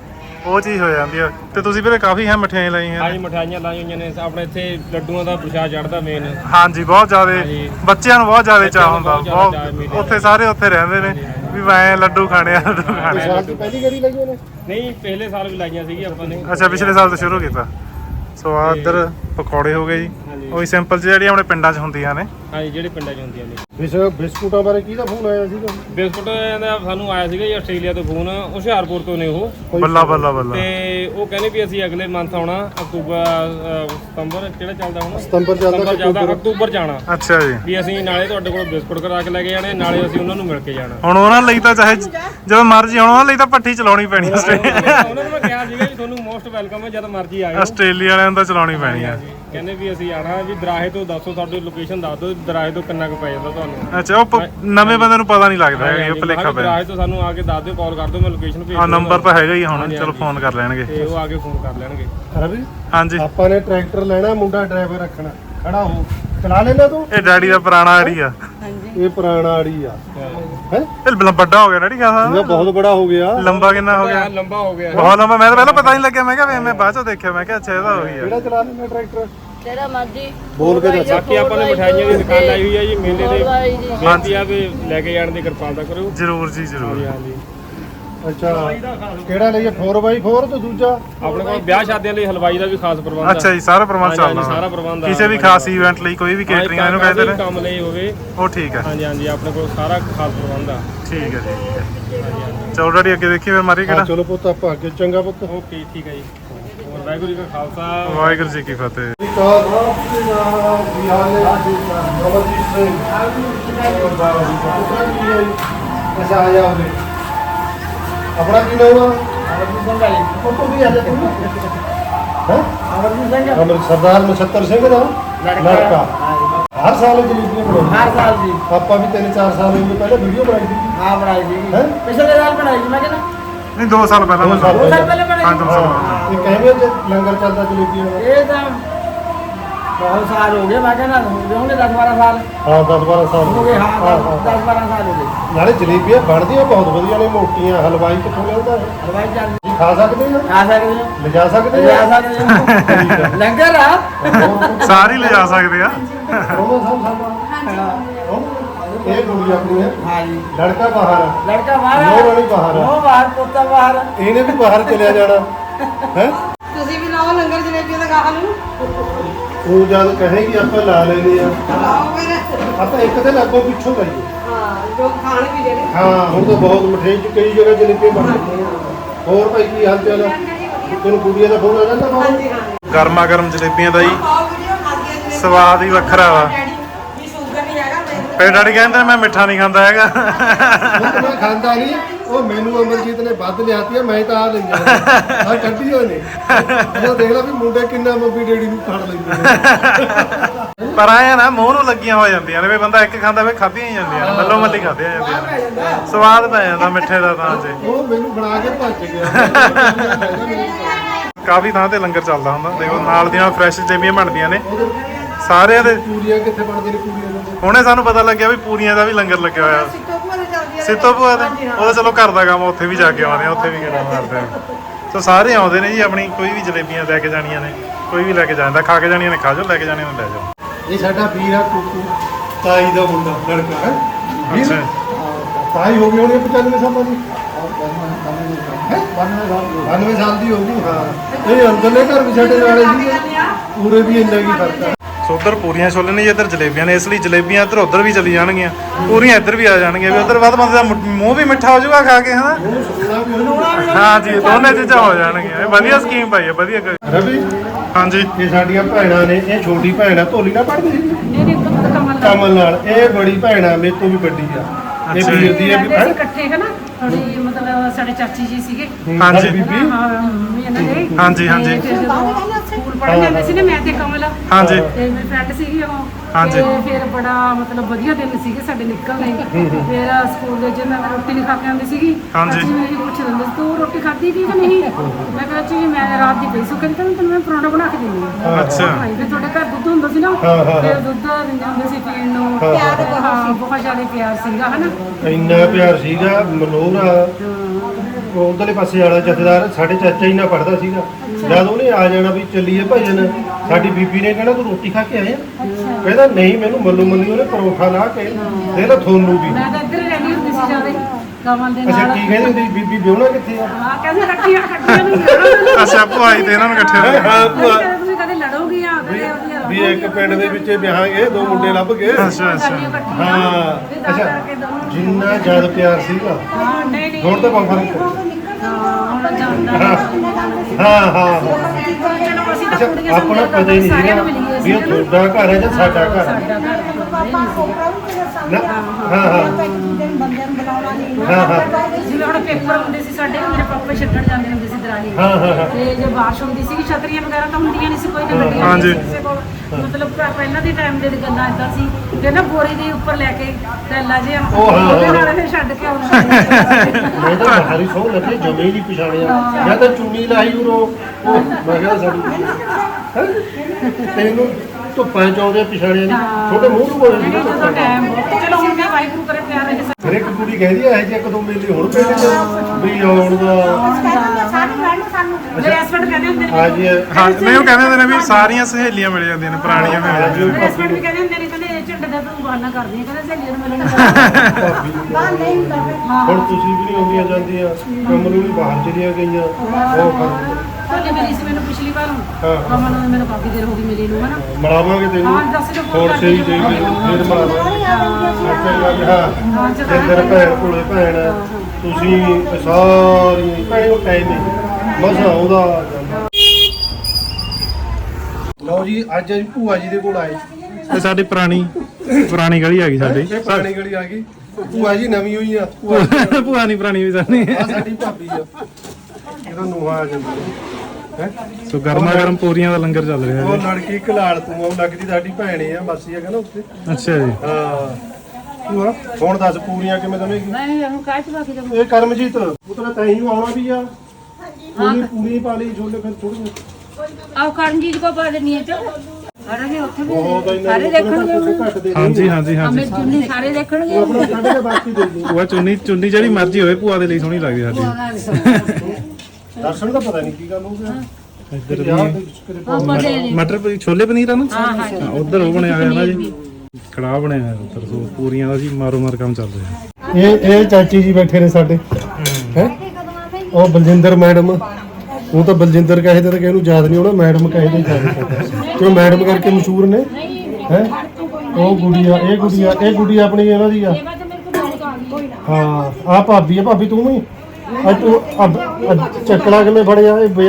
ਉਹ ਚੀਜ਼ ਹੋ ਜਾਂਦੀ ਆ। ਤੇ ਤੁਸੀਂ ਵੀਰੇ ਕਾਫੀ ਹੈ ਮਠਿਆਈਆਂ ਲਾਈਆਂ ਹਾਂਜੀ ਨੇ ਮਠਾਈਆਂ ਲਾਈਆਂ ਹੋਈਆਂ ਨੇ। ਆਪਣੇ ਇੱਥੇ ਲੱਡੂਆਂ ਦਾ ਪ੍ਰਸ਼ਾਦ ਚੜਦਾ ਮੇਨ ਹਾਂਜੀ ਬਹੁਤ ਜ਼ਿਆਦੇ। ਬੱਚਿਆਂ ਨੂੰ ਬਹੁਤ ਜ਼ਿਆਦੇ ਚਾਹ ਹੁੰਦਾ। ਬਹੁਤ ਉੱਥੇ ਸਾਰੇ ਉੱਥੇ ਰਹਿੰਦੇ ਨੇ ਵੀ ਮੈਂ ਲੱਡੂ ਖਾਣੇ ਆ ਲੱਡੂ ਖਾਣੇ ਪਹਿਲੀ ਗੜੀ ਲੱਗੀ ਨੇ? ਨਹੀਂ ਪਹਿਲੇ ਸਾਲ ਵੀ ਲਾਈਆਂ ਸੀਗੀ ਆਪਾਂ ਨੇ। ਅੱਛਾ ਪਿਛਲੇ ਸਾਲ ਤੋਂ ਸ਼ੁਰੂ ਕੀਤਾ। ਸੋ ਆ ਇੱਧਰ ਪਕੌੜੇ ਹੋ ਗਏ ਜੀ। ਉਹੀ ਸਿੰਪਲ ਜਿਹੜੀਆਂ ਆਪਣੇ ਪਿੰਡਾਂ 'ਚ ਹੁੰਦੀਆਂ ਨੇ। ਹਾਂਜੀ ਜਿਹੜੇ ਪਿੰਡਾਂ 'ਚ ਹੁੰਦੀਆਂ ਨੇ। ਬਿਸ ਬਿਸਕੁਟਾਂ ਬਾਰੇ ਕਿਹਦਾ ਫੋਨ ਆਇਆ ਸੀਗਾ? ਬਿਸਕੁਟ ਦਾ ਸਾਨੂੰ ਆਇਆ ਸੀਗਾ ਜੀ ਆਸਟ੍ਰੇਲੀਆ ਤੋਂ ਫੋਨ ਹੁਸ਼ਿਆਰਪੁਰ ਤੋਂ ਨੇ ਉਹ। ਬੱਲਾ ਬੱਲਾ ਬੱਲਾ। ਤੇ ਉਹ ਕਹਿੰਦੇ ਵੀ ਅਸੀਂ ਅਗਲੇ ਮੰਥ ਆਉਣਾ ਅਕਤੂਬਰ ਸਤੰਬਰ ਕਿਹੜਾ ਚੱਲਦਾ ਹੁਣ? ਸਤੰਬਰ ਚੱਲਦਾ ਚੱਲਦਾ ਅਕਤੂਬਰ। ਅਕਤੂਬਰ ਜਾਣਾ। ਅੱਛਾ ਜੀ। ਵੀ ਅਸੀਂ ਨਾਲੇ ਤੁਹਾਡੇ ਕੋਲ ਬਿਸਕੁਟ ਕਰਾ ਕੇ ਲੈ ਕੇ ਜਾਣੇ ਨਾਲੇ ਅਸੀਂ ਉਹਨਾਂ ਨੂੰ ਮਿਲ ਕੇ ਜਾਣਾ। ਹੁਣ ਉਹਨਾਂ ਲਈ ਤਾਂ ਚਾਹੇ ਜਦੋਂ ਮਰਜ਼ੀ ਉਹਨਾਂ ਲਈ ਤਾਂ ਪੱਠੀ ਚਲਾਉਣੀ ਪੈਣੀ ਆਸਟ੍ਰੇਲੀਆ ਉਹਨਾਂ ਨੂੰ ਮੈਂ ਕਿਹਾ ਸੀਗਾ ਵੀ ਤੁਹਾਨੂੰ ਮੋਸਟ ਵੈਲਕਮ ਹੈ ਜਦ ਮਰਜ਼ੀ ਆਇਓ। ਆਸਟ੍ਰੇਲੀਆ ਵਾਲਿਆਂ ਨੂੰ ਤਾਂ ਚਲਾਉਣੀ ਪੈਣੀ ਆ। ਕਹਿੰਦੇ ਵੀ ਅਸੀਂ ਆਣਾ ਵੀ ਦਰਾਹੇ ਤੋਂ ਦੱਸੋ ਸਾਡੀ ਲੋਕੇਸ਼ਨ ਦੱਸ ਦਿਓ ਦਰਾਹੇ ਤੋਂ ਕਿੰਨਾ ਕੁ ਪੈ ਜਾਂਦਾ ਤੁਹਾਨੂੰ। ਅੱਛਾ ਉਹ ਪ- ਨਵੇਂ ਬੰਦੇ ਨੂੰ ਪਤਾ ਨਹੀਂ ਲੱਗਦਾ ਹੈਗਾ ਇਹ ਭਲੇਖਾ ਪੈ ਦਰਾਹੇ ਤੋਂ ਸਾਨੂੰ ਆ ਕੇ ਦੱਸ ਦਿਓ ਕਾਲ ਕਰ ਦਿਓ ਮੈਂ ਲੋਕੇਸ਼ਨ ਭੇਜ ਆ ਦੂੰਗਾ ਨੰਬਰ ਤਾਂ ਹੈਗਾ ਹੀ ਹੁਣ ਚਲੋ। ਫੋਨ ਕਰ ਲੈਣਗੇ। ਤੇ ਉਹ ਆ ਕੇ ਫੋਨ ਕਰ ਲੈਣਗੇ। ਰਵੀ ਹਾਂਜੀ। ਆਪਾਂ ਨੇ ਟਰੈਕਟਰ ਲੈਣਾ ਮੁੰਡਾ ਡਰਾਈਵਰ ਰੱਖਣਾ। ਖੜਾ ਹੋ। ਚਲਾ ਲੈਣਾ ਤੂੰ? ਇਹ ਡੈਡੀ ਦਾ ਪੁਰਾਣਾ ਆੜੀ ਆ। ਇਹ ਪੁਰਾਣਾ ਆੜੀ ਆ। ਹੈ? ਇਹ ਲ- ਵੱਡਾ ਹੋ ਗਿਆ ਡੈਡੀ ਇਹ ਕਹਾ ਬਹੁਤ ਬੜਾ ਹੋ ਗਿਆ। ਲੰਬਾ ਕਿੰਨਾ ਹੋ ਗਿਆ? ਆ ਲੰਬਾ ਹੋ ਗਿਆ। ਬਹੁਤ ਲੰਬਾ ਮੈਂ ਤਾਂ ਪਹਿਲਾਂ ਪਤਾ ਨਹੀਂ ਲੱਗਿਆ ਮੈਂ ਕਿਹਾ ਵੀ ਮੈਂ ਬਾਅਦ ਚੋਂ ਦੇਖਿਆ ਮੈਂ ਕਿਹਾ ਅੱਛਾ ਇਹਦਾ ਉਹੀ ਆ ਕਿਹੜਾ ਚਲਾ ਲੈਣਾ ਟਰੈਕਟਰ? ਜਿਹੜਾ ਮਰਜ਼ੀ ਬੋਲ ਕੇ ਦੱਸ। ਬਾਕੀ ਆਪਾਂ ਨੇ ਮਠਾਈਆਂ ਦੀ ਦੁਕਾਨ ਲਾਈ ਹੋਈ ਹੈ ਜੀ ਮੇਲੇ ਦੇ। ਬੇਨਤੀ ਆ ਵੀ ਲੈ ਕੇ ਜਾਣ ਦੀ ਕਿਰਪਾਲਤਾ ਕਰੋ ਜਰੂਰ ਜੀ ਜਰੂਰ। ਹਾਂਜੀ। ਅੱਛਾ ਕਿਹੜਾ ਲਈਏ? 4x4 ਤੇ ਦੂਜਾ? ਆਪਣੇ ਕੋਲ ਵਿਆਹ ਸ਼ਾਦੀਆਂ ਲਈ ਹਲਵਾਈ ਦਾ ਵੀ ਖਾਸ ਪ੍ਰਬੰਧ ਆ। ਅੱਛਾ ਜੀ ਸਾਰਾ ਪ੍ਰਬੰਧ ਹਾਂਜੀ, ਹਾਂਜੀ, ਚੱਲਦਾ ਸਾਰਾ ਪ੍ਰਬੰਧ ਆ। ਕਿਸੇ ਵੀ ਖਾਸ ਇਵੈਂਟ ਲਈ ਕੋਈ ਵੀ ਕੇਟਰਿੰਗ ਇਹਨੂੰ ਕਹਿੰਦੇ ਨੇ। ਕੰਮ ਲਈ ਹੋਵੇ। ਉਹ ਠੀਕ ਹੈ ਹਾਂਜੀ ਹਾਂਜੀ ਆਪਣੇ ਕੋਲ ਸਾਰਾ ਖਾਸ ਪ੍ਰਬੰਧ ਆ। ਠੀਕ ਹੈ ਠੀਕ ਹੈ ਚਲੋ ਡੈਡੀ ਅੱਗੇ ਦੇਖੀ ਫਿਰ ਮਾਰੀ ਹਾਂ ਕਿਹੜਾ ਚਲੋ ਪੁੱਤ ਆਪਾਂ ਅੱਗੇ। ਚੰਗਾ ਪੁੱਤ। ਓਕੇ ਠੀਕ ਹੈ ਜੀ। ਹੋਰ ਵਾਹਿਗੁਰੂ ਜੀ ਕਾ ਖਾਲਸਾ। ਵਾਹਿਗੁਰੂ ਜੀ ਕੀ ਫਤਿਹ। ਆਪਣਾ ਕੀ ਨਾਮ ਆ? ਫੋਟੋ ਵੀ ਆ ਜਾ ਤੂੰ। ਹੈ? ਅਮਰ ਸਰਦਾਰ ਮਛੱਤਰ ਸਿੰਘ ਦਾ? ਲੜਕਾ। ਹਰ ਸਾਲ ਜਲੀਬੀਆਂ ਬਣਾਉਂਦੇ। ਹਰ ਸਾਲ ਜੀ। ਆਪਾਂ ਵੀ 3-4 ਸਾਲ ਹੋ ਗਏ ਪਹਿਲਾਂ ਵੀਡੀਓ ਬਣਾਈ ਸੀ। ਹਾਂ ਬਣਾਈ ਸੀ। ਹੈਂ? ਪਿਛਲੇ ਸਾਲ ਬਣਾਈ ਸੀ ਮੈਂ ਕਹਿੰਦਾ। ਨਹੀਂ 2 ਸਾਲ ਪਹਿਲਾਂ ਦੋ ਸਾਲ ਦੋ ਸਾਲ ਪਹਿਲਾਂ। ਬਣਾਈ ਹਾਂ। ਦੋ ਸਾਲ ਪਹਿਲਾਂ। ਇਹ ਕਹਿੰਦੇ ਜੇ ਲੰਗਰ ਚੱਲਦਾ ਜਲੀਬੀਆਂ ਦਾ ਇਹ ਤਾਂ ਬਹੁਤ ਸਾਲ ਹੋ ਗਏ ਮੈਂ ਕਹਿੰਦਾ ਹੋ ਗਏ ਹੋਣਗੇ 10 12 ਸਾਲ। ਹਾਂ 10-12 ਸਾਲ ਹੋ ਗਏ ਹਾਂ ਹਾਂ, 10 12 ਸਾਲ ਹੋ ਗਏ। ਨਾਲੇ ਜਲੀਬੀਆਂ ਬਣਦੀਆਂ ਬਹੁਤ ਵਧੀਆ ਨੇ ਮੋਟੀਆਂ ਹਲਵਾਈ ਕਿੱਥੋਂ ਲਿਆਉਂਦਾ ਹੈ ਹਲਵਾਈ ਚੱਲ ਜੀ ਖਾ ਸਕਦੇ ਆ ਆ ਸਕਦੇ ਹੋ। ਲਿਜਾ ਸਕਦੇ ਆ ਸਕਦੇ ਹੋ। ਲੰਗਰ ਆ। ਸਾਰੇ ਲਿਜਾ ਸਕਦੇ ਆ। ਰੋਮਾ ਸਾਹਿਬ ਸਾਡਾ। ਇਹ ਕੁੜੀ ਆਪਣੀ ਹੈ। ਹਾਂ ਜੀ ਲੜਕਾ ਬਾਹਰ ਬਾਹਰ ਨੌ ਰਾਣੀ ਬਾਹਰ ਆ। ਉਹ ਬਾਹਰ ਪੁੱਤਾ ਬਾਹਰ ਇਹਨੇ ਵੀ ਬਾਹਰ ਚਲਿਆ ਜਾਣਾ। ਹੈ? ਲਾਓ ਲੰਗਰ ਜਲੇਬੀਆਂ ਦਾ ਗਾਹ ਨੂੰ। ਉਹ ਜਦ ਕਹੇਗੀ ਆਪਾਂ ਲਾ ਲੈਨੇ ਆ ਲਾਓ ਫਿਰ। ਆਪਾਂ ਇੱਕ ਦਿਨ ਅੱਗੋਂ ਪਿੱਛੋਂ ਕਰੀਏ। ਹਾਂ ਲੋਕ ਖਾਣ ਵੀ ਜਿਹੜੇ। ਹਾਂ ਹੁਣ ਤਾਂ ਬਹੁਤ ਮਠਿਆਈ ਚ ਕਈ ਜਗ੍ਹਾ ਜਲੇਬੀਆਂ ਬਣ ਰਹੀਆਂ ਹੋਰ ਭਾਈ ਕੀ ਹਾਲ ਚਾਲ ਹੈ ਤੈਨੂੰ ਕੁੜੀਆਂ ਦਾ ਫੋਨ ਆ ਜਾਂਦਾ ਹਾਂ ਗਰਮਾ ਗਰਮ ਜਲੇਬੀਆਂ ਦਾ ਜੀ। ਸਵਾਦ ਹੀ ਵੱਖਰਾ ਵਾ। ਡੈਡੀ ਵੀ ਸ਼ੂਗਰ ਨਹੀਂ ਹੈਗਾ ਮੈਨੂੰ ਫੇਰ ਡੈਡੀ ਕਹਿੰਦੇ ਮੈਂ ਮਿੱਠਾ ਨਹੀਂ ਖਾਂਦਾ ਹੈਗਾ। ਮੈਂ ਖਾਂਦਾ ਨਹੀਂ ਉਹ ਮੈਨੂੰ ਅਮਰਜੀਤ ਨੇ ਵੱਧ ਲਿਆਤੀ ਆ ਮੈਂ ਤਾਂ ਆ ਲਈ ਆ। ਕੱਢੀ ਹੋਏ ਨੇ ਉਹ ਦੇਖ ਲਾ ਵੀ ਮੁੰਡੇ ਕਿੰਨਾ ਮੰਮੀ ਡੈਡੀ ਨੂੰ ਖਾਣ ਲੈਂਦੇ ਨੇ। ਪਰ ਆਇਆ ਨਾ ਮੂੰਹ ਨੂੰ ਲੱਗੀਆਂ ਹੋ ਜਾਂਦੀਆਂ ਨੇ ਵੀ ਬੰਦਾ ਇੱਕ ਖਾਂਦਾ ਵੇ ਖਾਧੀਆਂ ਹੀ ਜਾਂਦੀਆਂ ਨੇ ਮੱਲੋ ਮੱਲੀ ਖਾਧੀਆਂ ਜਾਂਦੀਆਂ ਨੇ। ਸਵਾਦ ਪੈ ਜਾਂਦਾ ਮਿੱਠੇ ਦਾ ਤਾਂ ਜੀ। ਉਹ ਮੈਨੂੰ ਬਣਾ ਕੇ ਭੱਜ ਗਿਆ। ਕਾਫੀ ਥਾਂ ਤੇ ਲੰਗਰ ਚੱਲਦਾ ਹੁੰਦਾ ਦੇਖੋ ਨਾਲ ਦੀਆਂ ਫਰੈਸ਼ ਜਲੇਬੀਆਂ ਬਣਦੀਆਂ ਨੇ। ਸਾਰਿਆਂ ਦੇ ਪੂਰੀਆਂ ਕਿੱਥੇ ਬਣਦੀਆਂ ਨੇ ਪੂਰੀਆਂ ਹੁਣੇ ਸਾਨੂੰ ਪਤਾ ਲੱਗਿਆ ਵੀ ਪੂਰੀਆਂ ਦਾ ਵੀ ਲੰਗਰ ਲੱਗਿਆ ਹੋਇਆ ਸਿੱਟੋ ਭੂਆ ਦੇ ਚੱਲਦੀ ਹੈ ਸਿੱਤੋ ਭੂਆ ਦੇ। ਉਹ ਤਾਂ ਚਲੋ ਘਰ ਦਾ ਕੰਮ ਉੱਥੇ ਵੀ ਜਾ ਕੇ ਆਉਂਦੇ ਆ ਉੱਥੇ ਵੀ ਕਿਹੜਾ ਮਾਰਦੇ ਆ। ਸੋ ਸਾਰੇ ਆਉਂਦੇ ਨੇ ਜੀ ਆਪਣੀ ਕੋਈ ਵੀ ਜਲੇਬੀਆਂ ਲੈ ਕੇ ਜਾਣੀਆਂ ਨੇ ਕੋਈ ਵੀ ਲੈ ਕੇ ਜਾਂਦਾ ਖਾ ਕੇ ਜਾਣੀਆਂ ਨੇ ਖਾ ਜਾਓ ਲੈ ਕੇ ਜਾਣੀਆਂ ਨੇ ਲੈ ਜਾਓ। ਇਹ ਸਾਡਾ ਵੀਰ ਆ ਕੁੱਕੂ। ਤਾਈ ਦਾ ਮੁੰਡਾ ਲੜਕਾ ਹੈ। ਵੀਰ? ਅੱਛਾ। ਤਾਈ ਹੋ ਗਈ ਹੋਣੀ 95 ਸਾਲਾਂ ਦੀ। ਹੈਂ? 92 ਸਾਲ ਦੀ ਹੋ ਗਈ। ਹਾਂ। ਇਹ ਅੰਦਰਲੇ ਘਰ ਵੀ ਸਾਡੇ ਨਾਲ ਹੈ ਪੂਰੇ ਵੀ ਇੰਨਾ ਕੀ ਫ਼ਰਕ ਹੈ ਸੋ ਉਧਰ ਪੂਰੀਆਂ ਛੋਲੇ ਨੇ ਜੀ ਇੱਧਰ ਜਲੇਬੀਆਂ ਨੇ ਇਸ ਲਈ ਜਲੇਬੀਆਂ ਇੱਧਰ ਉੱਧਰ ਵੀ ਚਲੀ ਜਾਣਗੀਆਂ ਪੂਰੀਆਂ ਇੱਧਰ ਵੀ ਆ ਜਾਣਗੀਆਂ ਵੀ ਉੱਧਰ ਵੱਧ ਬੰਦੇ ਦਾ ਮੁ- ਮੂੰਹ ਵੀ ਮਿੱਠਾ ਹੋ ਜਾਊਗਾ ਖਾ ਕੇ ਹਨਾ? ਹਾਂ ਜੀ ਦੋਨੇ ਚੀਜ਼ਾਂ ਹੋ ਜਾਣਗੀਆਂ ਇਹ ਵਧੀਆ ਸਕੀਮ ਪਾਈ ਹੈ ਵਧੀਆ ਕਰੀ। ਰਵੀ? ਹਾਂਜੀ। ਇਹ ਸਾਡੀਆਂ ਭੈਣਾਂ ਨੇ ਇਹ ਛੋਟੀ ਭੈਣ ਆ ਧੋਲੀ ਨਾ ਪੜਦੀ ਸੀ ਕਮਲ ਨਾਲ ਇਹ ਬੜੀ ਭੈਣ ਆ ਮੇਰੇ ਤੋਂ ਵੀ ਵੱਡੀ ਆ। ਇਹ ਅੱਛਾ। ਵੀਰ ਦੀ ਹੈ ਭੈਣ ਇਕੱਠੇ ਹੈ ਨਾ ਥੋੜੀ ਮਤਲਬ ਸਾਡੇ ਚਾਚੀ ਜੀ ਸੀਗੇ ਹਾਂਜੀ। ਬੀਬੀ ਹਾਂ ਮੰਮੀ ਇਹਨਾਂ ਦੇ ਹਾਂਜੀ, ਹਾਂਜੀ। ਤੇ ਫਿਰ ਜਦੋਂ ਸਕੂਲ ਪੜ੍ਹਨ ਜਾਂਦੇ ਸੀ ਨਾ ਮੈਂ ਤੇ ਕਮਲ ਹਾਂਜੀ। ਤੇ ਮੇਰੀ ਫਰੈਂਡ ਸੀਗੀ ਉਹ ਹਾਂਜੀ। ਤੇ ਫਿਰ ਬੜਾ ਮਤਲਬ ਵਧੀਆ ਦਿਨ ਸੀਗੇ ਸਾਡੇ ਨਿਕਲਣੇ ਫਿਰ ਸਕੂਲ ਦੇ ਵਿੱਚ ਮੈਂ ਰੋਟੀ ਨਹੀਂ ਖਾ ਕੇ ਆਉਂਦੀ ਸੀਗੀ। ਹਾਂਜੀ। ਚਾਚੀ ਮੇਰੀ ਪੁੱਛ ਲੈਂਦੇ ਸੀ, ਤੂੰ ਰੋਟੀ ਖਾਧੀ ਕੀ ਕਿ ਨਹੀਂ ਮੈਂ ਕਿਹਾ ਜੀ ਮੈਂ ਰਾਤ ਦੀ ਪਈ ਸੋ ਕਹਿੰਦੀ ਤੈਨੂੰ ਤੈਨੂੰ ਮੈਂ ਪਰੌਂਠਾ ਬਣਾ ਕੇ ਦਿੰਦੀ ਹਾਂ। ਅੱਛਾ। ਭਾਈ ਫਿਰ ਤੁਹਾਡੇ ਘਰ ਦੁੱਧ ਹੁੰਦਾ ਸੀ ਨਾ ਹਾਂ, ਹਾਂ, ਫਿਰ ਦੁੱਧ ਦਿੰਦੇ ਹੁੰਦੇ ਸੀ ਪੀਣ ਨੂੰ। ਪਿਆਰ ਹਾਂ। ਬਹੁਤ ਜ਼ਿਆਦਾ ਪਿਆਰ ਸੀਗਾ ਹਨਾ? ਇੰਨਾ ਪਿਆਰ ਸੀਗਾ ਮਨੋਹਰਾ ਉਹ ਉਧਰਲੇ ਪਾਸੇ ਵਾਲਾ ਜਥੇਦਾਰ ਸਾਡੇ ਚਾਚਾ ਹੀ ਨਾ ਪੜਦਾ ਸੀਗਾ ਜਦ ਉਹਨੇ ਆ ਜਾਣਾ ਵੀ ਚੱਲੀਏ ਭਜਨ ਸਾਡੀ ਬੀਬੀ ਨੇ ਕਹਿਣਾ ਤੂੰ ਰੋਟੀ ਖਾ ਕੇ ਆਇਆ? ਕਹਿੰਦਾ ਨਹੀਂ ਮੈਨੂੰ ਮੱਲੂ ਮੱਲੀ ਉਹਨੇ ਪਰੌਠਾ ਲਾ ਕੇ ਦੇ ਲਾ ਤੁਹਾਨੂੰ ਵੀ। ਮੈਂ ਤਾਂ ਇੱਧਰ ਰਹਿੰਦੀ ਹੁੰਦੀ ਸੀ ਜ਼ਿਆਦਾ ਕਮਲ ਦੇ ਅੱਛਾ ਨਾਲ। ਕੀ ਕਹਿੰਦੀ ਹੁੰਦੀ ਬੀਬੀ ਵਿਆਹਣਾ ਕਿੱਥੇ ਆ? ਹਾਂ ਕਹਿੰਦੇ ਇਕੱਠੀਆਂ ਇਕੱਠੀਆਂ ਨਹੀਂ ਲੜੋ ਅੱਛਾ ਭੁਆਈ ਤੇ ਇਹਨਾਂ ਨੂੰ ਇਕੱਠੇ ਹੋ ਹਾਂ ਭੂਆ। ਤੁਸੀਂ ਕਦੇ ਲੜੋਗੇ ਆ ਕਦੇ ਉਹਦੀਆਂ ਵੀ ਇੱਕ ਪਿੰਡ ਦੇ ਵਿੱਚ ਵਿਆਹਾਂਗੇ ਦੋ ਮੁੰਡੇ ਲੱਭ ਕੇ ਅੱਛਾ ਅੱਛਾ। ਹਾਂ। ਅੱਛਾ ਜਿੰਨਾ ਜ਼ਿਆਦਾ ਪਿਆਰ ਸੀਗਾ ਹਾਂ ਨਹੀਂ ਨਹੀਂ। ਹੁਣ ਤਾਂ ਬਹੁਤ ਫ਼ਰਕ ਹੈ ਹਾਂ, ਹੁਣ ਜਾਂਦਾ। ਹਾਂ ਅੱਛਾ ਆਪਣਾ ਪਤਾ ਹੀ ਨਹੀਂ ਸੀਗਾ। ਵੀ ਇਹ ਤੁਹਾਡਾ ਘਰ ਹੈ ਜਾਂ ਸਾਡਾ ਘਰ ਹੈ? ਸਾਡਾ ਘਰ ਨਾ। ਹਾਂ ਹਾਂ। ਹਾਂ ਹਾਂ। ਜਿਵੇਂ ਹੁਣ ਪੇਪਰ ਹੁੰਦੇ ਸੀ ਸਾਡੇ ਮੇਰੇ ਪਾਪਾ ਛੱਡਣ ਜਾਂਦੇ ਹੁੰਦੇ ਸੀ ਦਰਾਲੀ ਹਾਂ, ਹਾਂ, ਹਾਂ। ਤੇ ਜੇ ਬਾਰਿਸ਼ ਹੁੰਦੀ ਸੀ ਛਤਰੀਆਂ ਵਗੈਰਾ ਤਾਂ ਹੁੰਦੀਆਂ ਨਹੀਂ ਸੀ ਕੋਈ ਨਾ ਗੱਡੀਆਂ ਹਾਂਜੀ। ਨਹੀਂ ਸੀ ਕਿਸੇ ਕੋਲ। ਮਤਲਬ ਪ- ਪਹਿਲਾਂ ਦੇ ਟਾਈਮ ਦੇ ਗੱਲਾਂ ਇਦਾਂ ਸੀ ਕਿ ਨਾ ਬੋਰੀ ਦੇ ਉੱਪਰ ਲੈ ਕੇ ਟੈਲਾ ਜਿਹਾ ਉਹ ਹਾਂ, ਉਹਦੇ ਹਾਂ। ਨਾਲ ਫਿਰ ਛੱਡ ਕੇ ਆਉਣਾ ਮੈਂ ਤਾਂ ਬਾਹਰੀ ਸੌ ਲੱਗੇ ਜਮੇ ਹੀ ਨਹੀਂ ਪਛਾਣਿਆ। ਜਾਂ ਤਾਂ ਚੁੰਨੀ ਲਾਈ ਉਰੋ ਉਹ ਮੈਂ ਕਿਹਾ ਸਾਡੀ ਹੈਂ? ਤੈਨੂੰ ਧੁੱਪਾਂ ਚ ਆਉਂਦੇ ਪਛਾਣਿਆ ਨਹੀਂ ਛੋਟੇ ਮੂੰਹ ਨੂੰ ਬੋਲੇ ਸੀ ਨਾ ਜਦੋਂ ਧੁੱਪਾਂ ਚ। ਚਲੋ ਹੁਣ ਵੀ ਵਾਹਿਗੁਰੂ ਕਰੇ ਪਿਆਰ ਰਹੇ ਕੁੜੀ ਕਹਿੰਦੀ ਜੇ ਇੱਕ ਦੋ ਮੇਲੇ ਹੁਣ ਪਹਿਲੇ ਚ ਵੀ ਆਉਣ ਦਾ। ਮੇਰੇ ਹਸਬੰਡ ਕਹਿੰਦੇ ਹੁੰਦੇ ਨੇ ਅੱਜ ਹਾਂ ਨਹੀਂ ਉਹ ਕਹਿੰਦੇ ਹੁੰਦੇ ਨੇ ਵੀ ਸਾਰੀਆਂ ਸਹੇਲੀਆਂ ਮਿਲ ਜਾਂਦੀਆਂ ਨੇ ਪੁਰਾਣੀਆਂ ਮਿਲ ਜਾਂਦੀਆਂ ਨੇ। ਮੇਰੇ ਵੀ ਕਹਿੰਦੇ ਹੁੰਦੇ ਨੇ ਕਹਿੰਦੇ ਝੰਡ ਦਾ ਤੂੰ ਬਹਾਨਾ ਕਰਦੀ ਹੈ ਕਹਿੰਦੇ ਸਹੇਲੀਆਂ ਨੂੰ ਮਿਲਣ ਹੁਣ ਤੁਸੀਂ ਵੀ ਨਹੀਂ ਆਉਂਦੀਆਂ ਜਾਂਦੀਆਂ ਕਮਰੂ ਵੀ ਬਾਹਰ ਚਲੀਆਂ ਗਈਆਂ ਉਹ ਫ਼ਰਕ ਤੁਹਾਡੇ ਮੇਰੀ ਸੀ ਮੈਨੂੰ ਪਿਛਲੀ ਵਾਰ ਹਾਂ। ਕਮਲ ਨੂੰ ਮੈਨੂੰ ਕਾਫੀ ਦੇਰ ਹੋ ਗਈ ਮਿਲੀ ਨੂੰ ਹਨਾ? ਮਲਾਵਾਂਗੇ ਤੈਨੂੰ। ਹਾਂ, ਦੱਸ ਦਿਓ ਹੋਰ। ਸਹੀ ਦੇ ਫਿਰ ਮਲਾਵਾਂਗੇ ਹਾਂ ਜਿੰਦਰ ਭੈਣ ਕੋਲੇ ਭੈਣ ਹੈ। ਤੁਸੀਂ ਸਾਰੀ ਭੈਣੇ ਉਹ ਟਾਈਮ ਹੈ ਮਜ਼ਾ ਆਉਂਦਾ ਜਾਂਦਾ। ਲਓ ਜੀ ਅੱਜ ਅਸੀਂ ਭੂਆ ਜੀ ਦੇ ਕੋਲ ਆਏ। ਇਹ ਸਾਡੀ ਪੁਰਾਣੀ ਪੁਰਾਣੀ ਗਲੀ ਆ ਗਈ ਸਾਡੀ। ਇਹ ਪੁਰਾਣੀ ਗਲੀ ਆ ਗਈ। ਭੂਆ ਜੀ ਨਵੀਂ ਹੋਈ ਆ। ਭੂਆ ਜੀ ਨਹੀਂ ਪੁਰਾਣੀ ਵੀ ਸਾਡੀ। ਆ ਸਾਡੀ ਭਾਬੀ ਆ। ਇਹਦਾ ਨੂਹਾ ਆ ਜਾਂਦੀ। ਹੈ ਸੋ ਗਰਮਾ ਗਰਮ ਪੂਰੀਆਂ ਦਾ ਲੰਗਰ ਚੱਲ ਰਿਹਾ ਉਹ ਲੜਕੀ ਕਲਾਲ ਤੂੰ ਉਹ ਲੱਗਦੀ ਸਾਡੀ ਭੈਣ ਆ ਮਾਸੀ ਆ ਕਹਿੰਦਾ ਉੱਥੇ। ਅੱਛਾ ਜੀ। ਹਾਂ। ਭੂਆ ਹੁਣ ਦੱਸ ਪੂਰੀਆਂ ਕਿਵੇਂ ਦਵੇਂਗੀ? ਨਹੀਂ ਹੁਣ ਕਾਹ ਚ ਬਾਕੀ ਇਹ ਕਰਮਜੀਤ ਉਤਰਾ ਤੈਂ ਹੀ ਆਉਣਾ ਵੀ ਆ? ਪੂਰੀ ਪੂਰੀ ਪਾ ਲਈ ਛੋਲੇ ਫਿਰ ਥੋੜੀ ਆਓ ਕਰਨਜੀਤ ਕੋ ਪਾ ਦੇਣੀ ਹੈ ਚਲ। ਅਰੇ ਜੀ ਉੱਥੇ ਵੀ ਬਹੁਤ ਇੰਨਾ ਸਾਰੇ ਦੇਖਣਗੇ ਕੁਛ ਘੱਟ ਦੇ ਹਾਂਜੀ ਹਾਂਜੀ ਹਾਂਜੀ। ਮੇਰੀ ਚੁੰਨੀ ਸਾਰੇ ਦੇਖਣਗੇ। ਤੂੰ ਆਪਣਾ ਕੱਢ ਕੇ ਬਾਕੀ ਦੇ ਦੇ ਭੂਆ ਚੁੰਨੀ ਚੁੰਨੀ ਜਿਹੜੀ ਮਰਜ਼ੀ ਹੋਵੇ ਭੂਆ ਦੇ ਲਈ ਸੋਹਣੀ ਲੱਗਦੀ ਸਾਡੀ। ਦਰਸ਼ਨ ਦਾ ਪਤਾ ਨਹੀਂ ਕੀ ਗੱਲ ਹੋ ਗਿਆ। ਇੱਧਰ ਵੀ ਮਟਰ ਪਨੀਰ ਛੋਲੇ ਪਨੀਰ ਆ ਨਾ? ਹਾਂ ਉਧਰ ਉਹ ਬਣਿਆ ਹੋਇਆ ਨਾ ਜੀ। ਕੜਾਹ ਬਣਿਆ ਹੋਇਆ ਉੱਧਰ ਸੋ ਪੂਰੀਆਂ ਦਾ ਜੀ ਮਾਰੋ ਮਾਰ ਕੰਮ ਚੱਲ ਰਿਹਾ। ਇਹ ਇਹ ਚਾਚੀ ਜੀ ਬੈਠੇ ਨੇ ਸਾਡੇ। ਹੈ? ਉਹ ਬਲਜਿੰਦਰ ਮੈਡਮ। ਉਹ ਤਾਂ ਬਲਜਿੰਦਰ ਕਹੇ ਤੇ ਇਹਨੂੰ ਯਾਦ ਨਹੀਂ ਹੋਣਾ ਮੈਡਮ ਕਹੇ ਤੇ ਯਾਦ ਕਿਉਂ ਮੈਡਮ ਕਰਕੇ ਮਸ਼ਹੂਰ ਨੇ? ਹੈ? ਉਹ ਗੁੜੀਆ ਇਹ ਗੁੜੀਆ ਇਹ ਗੁੜੀਆ ਆਪਣੀ ਇਹਨਾਂ ਦੀ ਆ। ਹਾਂ ਆ ਭਾਬੀ ਆ ਭਾਬੀ ਤੂੰ ਵੀ? ਅੱਜ ਤੂੰ ਅਬ ਅੱਜ ਚੱਕਲਾ ਕਿਵੇਂ ਫੜਿਆ? ਇਹ ਬੇ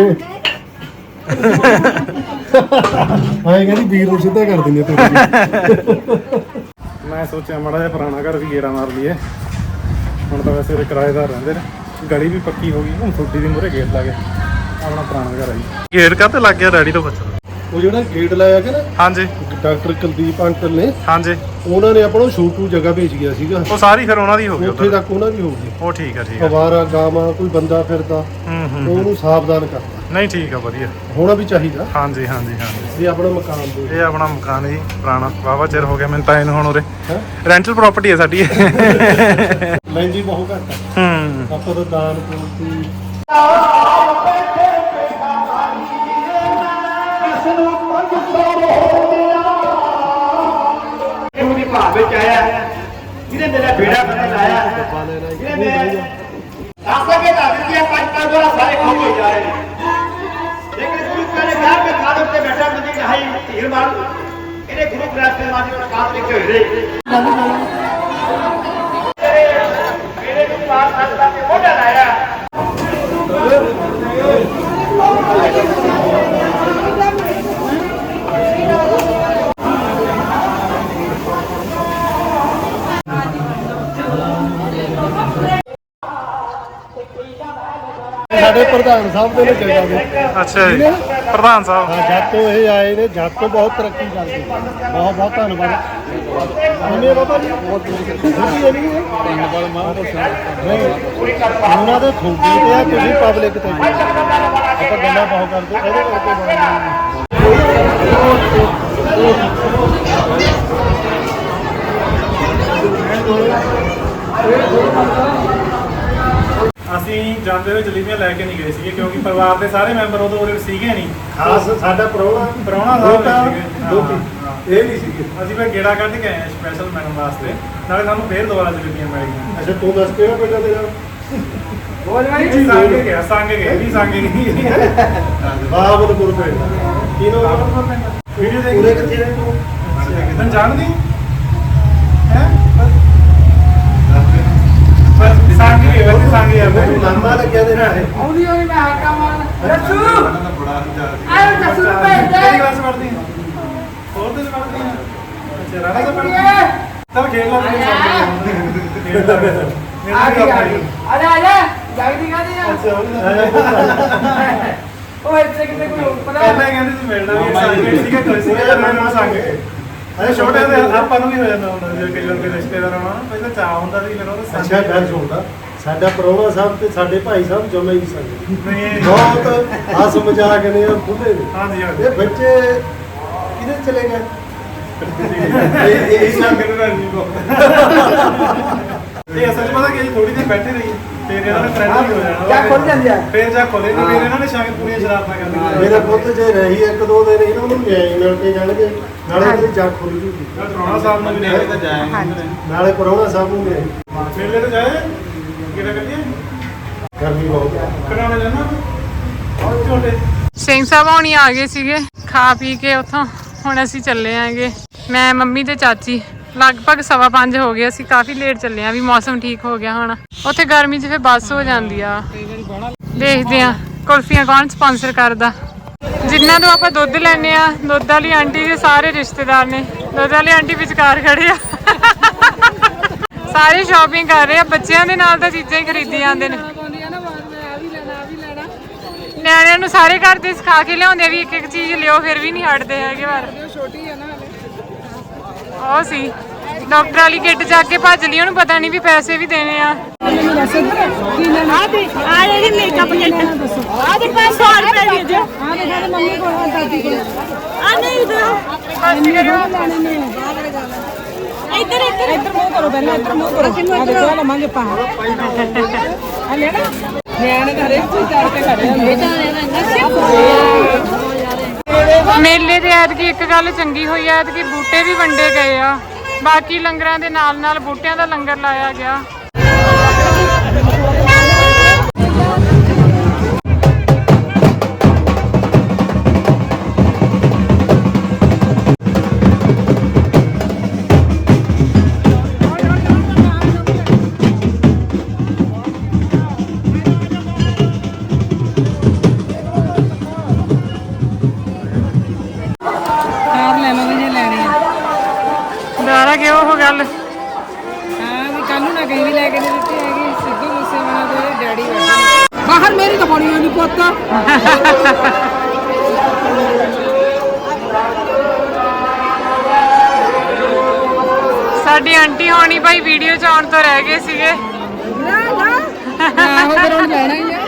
ਆਏ ਕਹਿੰਦੀ ਵੀਰ ਨੂੰ ਸਿੱਧਾ ਕਰ ਦਿੰਦੇ ਤੂੰ ਮੈਂ ਸੋਚਿਆ ਮਾੜਾ ਜਿਹਾ ਪੁਰਾਣਾ ਘਰ ਵੀ ਗੇੜਾ ਮਾਰ ਲਈਏ। ਹੁਣ ਤਾਂ ਵੈਸੇ ਉਰੇ ਕਿਰਾਏਦਾਰ ਰਹਿੰਦੇ ਨੇ। ਗਲੀ ਵੀ ਪੱਕੀ ਹੋ ਗਈ ਹੁਣ ਥੋੜੀ ਦੀ ਮੂਰੇ ਗੇਟ ਲਾ ਕੇ। ਆਪਣਾ ਪੁਰਾਣਾ ਘਰ ਆ ਜੀ। ਗੇਟ ਕਾਤੇ ਲੱਗ ਗਿਆ ਡੈਡੀ ਤੋਂ ਪੁੱਛ? ਉਹ ਜਿਹੜਾ ਗੇਟ ਲਾਇਆ ਕਿ ਨਾ? ਹਾਂਜੀ। ਡਾਕਟਰ ਕੁਲਦੀਪ ਅੰਕਲ ਨੇ। ਹਾਂਜੀ। ਉਹਨਾਂ ਨੇ ਆਪਾਂ ਨੂੰ ਛੂਟੂ ਜਗ੍ਹਾ ਭੇਜ ਗਿਆ ਸੀਗਾ। ਉਹ ਸਾਰੀ ਫਿਰ ਉਹਨਾਂ ਦੀ ਹੋ ਗਈ ਉੱਥੇ ਉੱਧਰ। ਤੱਕ ਉਹਨਾਂ ਦੀ ਹੋਊਗੀ ਉਹ ਠੀਕ ਆ ਠੀਕ ਆ। ਅਵਾਰਾ ਗਾਵਾਂ ਕੋਈ ਬੰਦਾ ਫਿਰਦਾ। ਹੂੰ ਹੂੰ ਉਹਨੂੰ ਸਾਵਧਾਨ ਕਰਦਾ ਨਹੀਂ ਠੀਕ ਆ ਵਧੀਆ। ਹੋਣਾ ਵੀ ਚਾਹੀਦਾ। ਹਾਂਜੀ ਹਾਂਜੀ ਹਾਂਜੀ। ਇਹ ਆਪਣਾ ਮਕਾਨ ਦੇ ਇਹ ਆਪਣਾ ਮਕਾਨ ਹੈ ਜੀ ਪੁਰਾਣਾ। ਵਾਵਾ ਚਿਰ ਹੋ ਗਿਆ ਮੈਨੂੰ ਤਾਂ ਇਹਨੂੰ ਹੁਣ ਉਰੇ। ਹੈਂ? ਰੈਂਟਲ ਪ੍ਰਾਪਰਟੀ ਹੈ ਸਾਡੀ। ਮਹਿੰਗੀ ਬਹੁਤ ਘੱਟ ਆ। ਹੂੰ। ਆਪਾਂ ਤਾਂ ਦਾਨ ਪੂਰਤੀ ਉਹਦੀ ਵਿੱਚ ਆਇਆ। ਜਿਹਨੇ ਮੇਰਾ ਬੇੜਾ ਬਣਾ ਲਾਇਆ। ਜਿਹਨੇ ਮੇਰੇ ਆਸਾ ਕੇ ਦਾ ਦਿੱਤੀ ਪੰਜ ਪੰਜ ਵਾਲਾ ਸਾਰੇ ਖੋ ਹੋ ਜਾ ਰਹੇ ਲੇਕਿਨ ਗੁਰੂ ਕਹਿੰਦੇ ਵਿਆਹ ਕੇ ਖਾਦਰ ਤੇ ਬੈਠਾ ਨਦੀ ਕਹਾਈ ਧੀਰ ਮਾਰ ਇਹਨੇ ਗੁਰੂ ਗ੍ਰੰਥ ਸਾਹਿਬ ਮਾਜੀ ਦਾ ਲਿਖੇ ਹੋਏ ਨੇ ਮੇਰੇ ਨੂੰ ਪਾਸ ਹੱਥਾਂ ਤੇ ਮੋਢਾ ਲਾਇਆ ਸਾਡੇ ਪ੍ਰਧਾਨ ਸਾਹਿਬ ਦੇ ਨੇ ਜਗ੍ਹਾ ਦੇ ਅੱਛਾ ਜੀ। ਪ੍ਰਧਾਨ ਸਾਹਿਬ। ਹਾਂ ਜਦ ਤੋਂ ਇਹ ਆਏ ਨੇ ਜਦ ਤੋਂ ਬਹੁਤ ਤਰੱਕੀ ਕਰਦੇ ਬਹੁਤ ਬਹੁਤ ਧੰਨਵਾਦ। ਉਹਨੇ ਬਾਬਾ ਜੀ ਬਹੁਤ ਬਹੁਤ ਇਹ। ਨਹੀਂ ਹੈ ਧੰਨਵਾਦ ਮਾਂ ਉਹਨਾਂ ਦੇ ਥੋੜੀ ਤੇ ਆ ਤੁਸੀਂ ਪਬਲਿਕ ਤੇ। ਆਪਾਂ ਗੱਲਾਂ ਬਹੁਤ ਕਰਦੇ ਇਹਦੇ ਕਰਕੇ ਬਣਦੀ ਅਸੀਂ ਜਾਂਦੇ ਹੋਏ ਜਲੀਬੀਆਂ ਲੈ ਕੇ ਨਹੀਂ ਗਏ ਸੀਗੇ ਕਿਉਂਕਿ ਪਰਿਵਾਰ ਦੇ ਸਾਰੇ ਮੈਂਬਰ ਉਦੋਂ ਉਰੇ ਸੀਗੇ ਨਹੀਂ। ਖਾਸ ਸਾਡਾ ਪ੍ਰਾਹੁਣਾ ਪ੍ਰਾਹੁਣਾ ਸਾਹਿਬ ਸੀਗੇ। ਹਾਂ। ਇਹ ਨਹੀਂ ਸੀਗੇ। ਅਸੀਂ ਫਿਰ ਗੇੜਾ ਕੱਢ ਕੇ ਆਏ ਸਪੈਸ਼ਲ ਮੈਡਮ ਵਾਸਤੇ। ਨਾਲੇ ਸਾਨੂੰ ਫੇਰ ਦੁਬਾਰਾ ਜਲੀਬੀਆਂ ਮਿਲ ਗਈਆਂ ਅੱਛਾ ਤੂੰ ਦੱਸ ਕਿਹੜਾ ਪਿੰਡ ਤੇਰਾ ਬੋਲ ਨਹੀਂ ਸੰਗ ਗਿਆ ਸੰਗ ਗਏ ਵੀ ਸੰਗ ਗਈ ਬਾਬਲਪੁਰ ਪਿੰਡ ਕੀ ਨਾਮ ਵੀਡੀਓ ਦੇਖ ਕਿੱਥੇ ਰਹਿ ਤੂੰ? ਜਾਣਦੀ ਹੈ ਬਸ ਸੰਗ ਗਏ ਵੈਸੇ ਸੰਗ ਗਿਆ ਮੈਨੂੰ ਨਾਮਾ ਲੱਗਿਆ ਦੇ ਨਾਲ ਆਉਂਦੀ ਹੋਈ ਮੈਂ ਹਾਕਾ ਮਾਰ ਦੱਸੂ ਆਏ ਦੱਸੂ ਕਿਹੜੀ ਭੇਜਦੇ ਕਲਾਸ ਪੜ੍ਹਦੀ ਹੈ ਹੋਰ ਤੇ ਪੜ੍ਹਦੀ ਹੈ ਪੜ੍ਹਦੀ ਕੁੜੀਏ ਤਬ ਖੇਡ ਲਾ ਤੂੰ ਆ ਗਈ ਆ ਗਈ। ਆ ਜਾ ਆ? ਜਾ ਜਗਦੀ ਕਾਦੀ ਆ ਉਹ ਇੱਥੇ ਕਿਤੇ ਕੋਈ ਪਤਾ ਪਹਿਲਾਂ ਹੀ ਕਹਿੰਦੇ ਸੀ ਮਿਲਣਾ ਵੀ ਅਸਾਈਨਮੈਂਟ ਸੀਗਾ ਕੋਈ ਸੀਗਾ ਮੈਨੂੰ ਸੰਗ। ਗਏ ਅਰੇ ਛੋਟੇ ਹੁੰਦੇ ਆਪਾਂ ਨੂੰ ਵੀ ਹੋ ਜਾਂਦਾ ਹੁੰਦਾ ਜੇ ਕਈ ਕੋਈ ਰਿਸ਼ਤੇਦਾਰ ਆਉਣਾ ਨਾ, ਪਹਿਲਾਂ ਚਾਹ ਹੁੰਦਾ ਸੀ ਫਿਰ ਸੰਗ। ਅੱਛਾ ਗੱਲ ਸੁਣਦਾ ਸਾਡਾ ਪ੍ਰਾਹੁਣਾ ਸਾਹਿਬ ਤੇ ਸਾਡੇ ਭਾਈ ਸਾਹਿਬ ਜਮੇ ਹੀ ਇਹ- ਬਹੁਤ ਹੱਸ ਮਜ਼ਾਕ ਨੇ ਉਹ ਖੁੱਲੇ ਨੇ। ਹਾਂਜੀ ਹਾਂਜੀ। ਇਹ ਬੱਚੇ ਕਿਹਦੇ ਚਲੇ ਗਏ? ਇਹ ਇਹ ਸੰਗ ਨੂੰ ਰਣਜੀ ਕੋ ਇਹ ਅਸਲ 'ਚ ਪਤਾ ਕੀ ਥੋੜੀ ਦੇਰ ਬੈਠੇ ਰਹੀਏ ਫਿਰ ਇਹਨਾਂ ਨੇ ਫਰੈਂਡ ਵੀ ਹੋ ਜਾਣਾ ਕਿਆ ਖੁੱਲ ਜਾਂਦੀ ਆ। ਫਿਰ ਜਾ ਖੋਲੇ ਨਹੀਂ ਫਿਰ ਇਹਨਾਂ ਨੇ ਸ਼ਾਇਦ ਪੂਰੀਆਂ ਸ਼ਰਾਰਤਾਂ ਕਰਨੀਆਂ ਮੇਰਾ ਪੁੱਤ ਜੇ ਰਹੀ ਇੱਕ ਦੋ ਦਿਨ ਇਹਨਾਂ ਨੂੰ ਨਿਆਈ ਮਿਲ ਕੇ ਜਾਣਗੇ। ਨਾਲੇ ਇਹਦੀ ਜੱਗ ਖੁੱਲ ਜੂਗੀ। ਕਰੋਨਾ ਸਾਹਿਬ ਨੂੰ ਵੀ ਲੈ ਕੇ ਤਾਂ ਜਾਏ ਨਾਲੇ ਪ੍ਰਾਹੁਣਾ ਸਾਹਿਬ ਨੂੰ ਮਿਲੇ ਮੇਲੇ ਤੇ ਜਾਏ? ਕਿਹੜਾ ਕਰੀਏ? ਗਰਮੀ ਬਹੁਤ ਹੈ ਕਰਾਉਣਾ ਜਾਣਾ ਬਹੁਤ ਛੋਟੇ ਸਿੰਘ ਸਾਹਿਬ ਹੋਣੀ ਆ ਗਏ ਸੀਗੇ ਖਾ ਪੀ ਕੇ ਉੱਥੋਂ ਹੁਣ ਅਸੀਂ ਚੱਲੇ ਆਂਗੇ। ਮੈਂ ਮੰਮੀ ਤੇ ਚਾਚੀ ਲਗਭਗ ਸਵਾ ਪੰਜ ਹੋ ਗਏ, ਅਸੀਂ ਕਾਫੀ ਲੇਟ ਚੱਲੇ ਆਂ, ਵੀ ਮੌਸਮ ਠੀਕ ਹੋ ਗਿਆ ਹੁਣ। ਉੱਥੇ ਗਰਮੀ 'ਚ ਫਿਰ ਬੱਸ ਹੋ ਜਾਂਦੀ ਆ। ਦੇਖਦੇ ਆ ਕੁਲਫੀਆਂ ਕੌਣ ਸਪਾਂਸਰ ਕਰਦਾ। ਜਿਨ੍ਹਾਂ ਤੋਂ ਆਪਾਂ ਦੁੱਧ ਲੈਨੇ ਆ, ਦੁੱਧ ਵਾਲੀ ਆਂਟੀ ਦੇ ਸਾਰੇ ਰਿਸ਼ਤੇਦਾਰ ਨੇ। ਦੁੱਧ ਵਾਲੀ ਆਂਟੀ ਵਿਚਕਾਰ ਖੜੇ ਆ। ਸਾਰੇ ਸ਼ਾਪਿੰਗ ਕਰ ਰਹੇ ਆ, ਬੱਚਿਆਂ ਦੇ ਨਾਲ ਤਾਂ ਚੀਜ਼ਾਂ ਹੀ ਖਰੀਦੀ ਜਾਂਦੇ ਨੇ। ਨਿਆਣਿਆਂ ਨੂੰ ਸਾਰੇ ਘਰ ਦੇ ਸਿਖਾ ਕੇ ਲਿਆਉਂਦੇ ਵੀ ਇੱਕ ਇੱਕ ਚੀਜ਼ ਲਿਓ, ਫਿਰ ਵੀ ਨਹੀਂ ਹਟਦੇ ਹੈਗੇ ਵਾਰ ਛੋਟੀ ਆ ਨਾ ਉਹ ਸੀ। ਡਾਕਟਰ ਵਾਲੀ ਕਿੱਟ ਚੱਕ ਕੇ ਭੱਜ ਲਈ ਉਹਨੂੰ ਪਤਾ ਨਹੀਂ ਵੀ ਪੈਸੇ ਵੀ ਦੇਣੇ ਆ। ਆ ਦੇ ਆ ਇਹ ਮੇਕਅਪ ਕਿੱਟ ਆ ਦੇ 500 ਰੁਪਏ ਦੀ ਜੇ ਆ। ਦੇ ਸਾਡੇ ਮੰਮੀ ਕੋਲ ਆ ਦਾਦੀ ਕੋਲ ਆ ਨਹੀਂ ਦੋ ਇੱਧਰ ਇੱਧਰ ਇੱਧਰ ਮੂੰਹ ਕਰੋ ਪਹਿਲਾਂ ਇੱਧਰ ਮੂੰਹ ਕਰੋ ਆ ਦੇਖੋ ਲਵਾਂਗੇ ਪਾ ਆ ਲੈਣਾ ਨਿਆਣੇ ਤਾਂ ਹਰੇਕ ਚੀਜ਼ ਕਰਕੇ ਖੜੇ ਹੁੰਦੇ ਮੇਲੇ ਦੇ ਐਤਕੀ ਇੱਕ ਗੱਲ ਚੰਗੀ ਹੋਈ ਐ ਐਤਕੀ ਬੂਟੇ ਵੀ ਵੰਡੇ ਗਏ ਆ। ਬਾਕੀ ਲੰਗਰਾਂ ਦੇ ਨਾਲ ਨਾਲ ਬੂਟਿਆਂ ਦਾ ਲੰਗਰ ਲਾਇਆ ਗਿਆ। ਦੁਬਾਰਾ ਕਿਉਂ ਉਹ ਗੱਲ? ਹਾਂ ਵੀ ਕੱਲ ਨੂੰ ਨਾ ਕਹੀ ਵੀ ਲੈ ਕੇ ਨਹੀਂ ਦਿੱਤੀ ਹੈਗੀ ਸਿੱਧੂ ਮੂਸੇ ਵਾਲਾ ਦੇ ਡੈਡੀ ਬੈਠੇ ਬਾਹਰ ਮੇਰੀ ਤਾਂ ਬਣੀ ਨਹੀਂ ਪੁੱਤ। ਸਾਡੀ ਆਂਟੀ ਹੋਣੀ ਭਾਈ ਵੀਡੀਓ ਚ ਆਉਣ ਤੋਂ ਰਹਿ ਗਏ ਸੀਗੇ। ਨਾ ਨਾ। ਆਹੋ ਗਰਾਉਂਡ ਜਾਣਾ ਹੀ ਹੈ?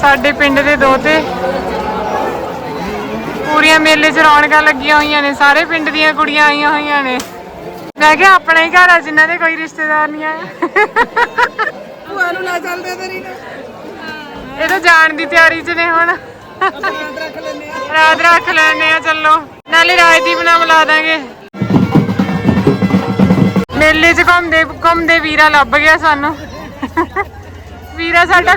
ਸਾਡੇ ਪਿੰਡ ਦੇ ਦੋਤੇ। ਪੂਰੀਆਂ ਮੇਲੇ 'ਚ ਰੌਣਕਾਂ ਲੱਗੀਆਂ ਹੋਈਆਂ ਨੇ ਸਾਰੇ ਪਿੰਡ ਦੀਆਂ ਕੁੜੀਆਂ ਆਈਆਂ ਹੋਈਆਂ ਨੇ। ਮੈਂ ਕਿਹਾ ਆਪਣਾ ਹੀ ਘਰ ਆ ਜਿਨ੍ਹਾਂ ਦੇ ਕੋਈ ਰਿਸ਼ਤੇਦਾਰ ਨਹੀਂ ਆਇਆ। ਭੂਆ ਨੂੰ ਲੈ ਚੱਲਦੇ ਤੇਰੀ ਨੂੰ ਇਹ ਤਾਂ ਜਾਣ ਦੀ ਤਿਆਰੀ 'ਚ ਨੇ ਹੁਣ। ਯਾਦ ਰੱਖ ਲੈਨੇ ਆ ਰਾਤ ਰੱਖ ਲੈਣੇ ਆ ਚੱਲੋ। ਨਾਲੇ ਰਾਜਦੀਪ ਨਾਮ ਲਾ ਦਾਂਗੇ। ਮੇਲੇ 'ਚ ਘੁੰਮਦੇ ਘੁੰਮਦੇ ਵੀਰਾ ਲੱਭ ਗਿਆ ਸਾਨੂੰ। ਵੀਰਾ ਸਾਡਾ